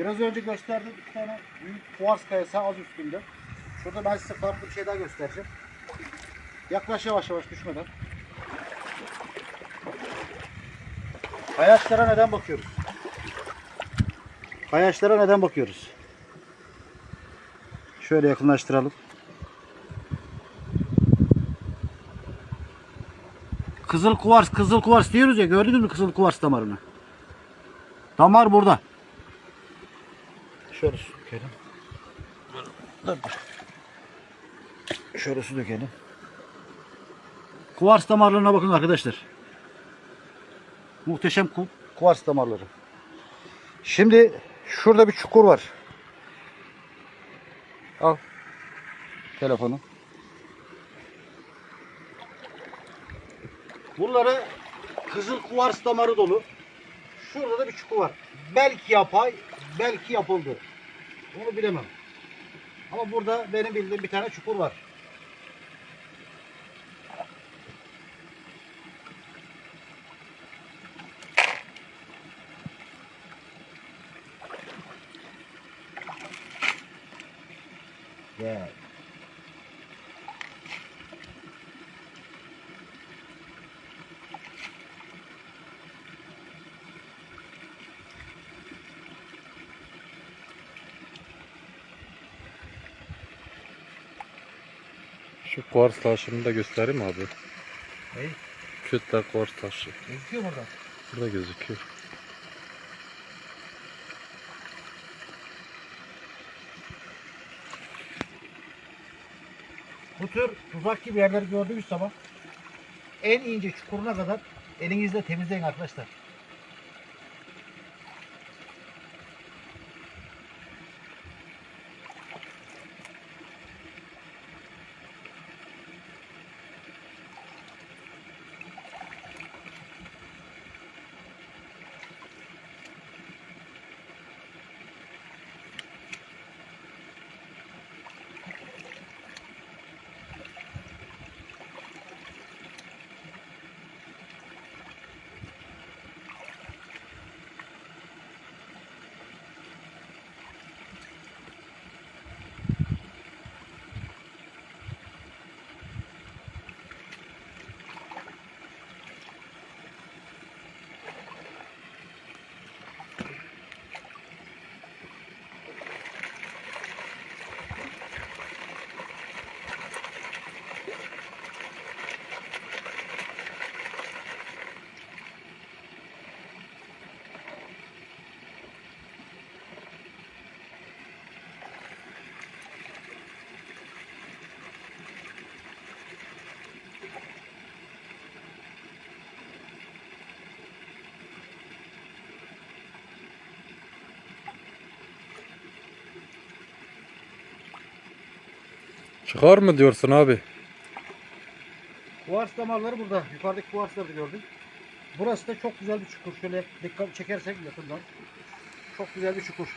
Biraz önce gösterdiğim iki tane büyük kuars kayası az üstünde. Şurada ben size farklı bir şey daha göstereceğim. Yaklaş yavaş yavaş düşmeden. Kayaçlara neden bakıyoruz? Kayaçlara neden bakıyoruz? Şöyle yakınlaştıralım. Kızıl kuvars, kızıl kuvars diyoruz ya gördünüz mü kızıl kuvars damarını? Damar burada. Şöyle su dökelim. Dur dur. Şöyle su dökelim. Kuvars damarlarına bakın arkadaşlar. Muhteşem ku kuvars damarları. Şimdi şurada bir çukur var. Al. Telefonu. Buraları kızıl kuvars damarı dolu. Şurada da bir çukur var. Belki yapay, belki yapıldı. Onu bilemem. Ama burada benim bildiğim bir tane çukur var. Gel. Şu kuars taşını da göstereyim abi? Hey. Kütle kuars taşı. Gözüküyor mu orada? Burada gözüküyor. Bu tür tuzak gibi yerler gördüğünüz zaman en ince çukuruna kadar elinizle temizleyin arkadaşlar. Çıkar mı diyorsun abi? Kuvars damarları burada. Yukarıdaki kuvarsları da gördün. Burası da çok güzel bir çukur. Şöyle dikkat çekersek yakından. Çok güzel bir çukur.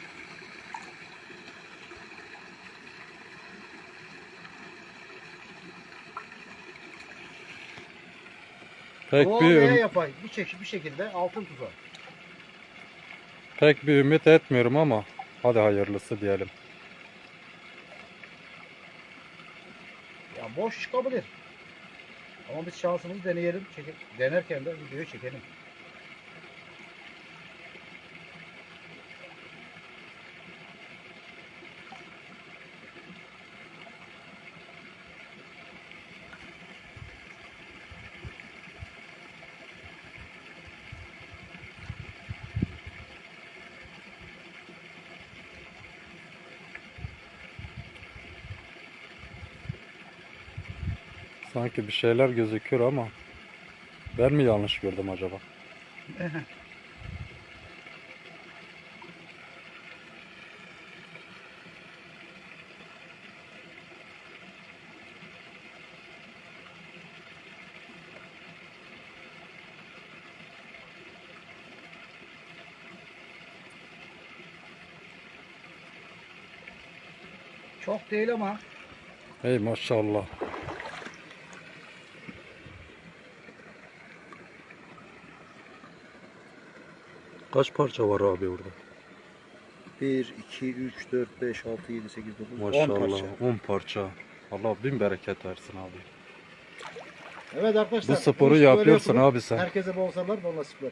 Pek Doğal bir, üm- yapay bir çeşit bir şekilde altın tuzağı. pek bir ümit etmiyorum ama hadi hayırlısı diyelim. Boş çıkabilir. Ama biz şansımızı deneyelim. Çeke- denerken de videoyu çekelim. Sanki bir şeyler gözüküyor ama ben mi yanlış gördüm acaba? Çok değil ama Hey maşallah. Kaç parça var abi burada? 1, 2, 3, 4, 5, 6, 7, 8, 9, 10 Maşallah parça. 10 parça. Allah bin bereket versin abi. Evet arkadaşlar. Bu sporu yapıyorsun abi sen. Herkese bol sabırlar, bol nasipler.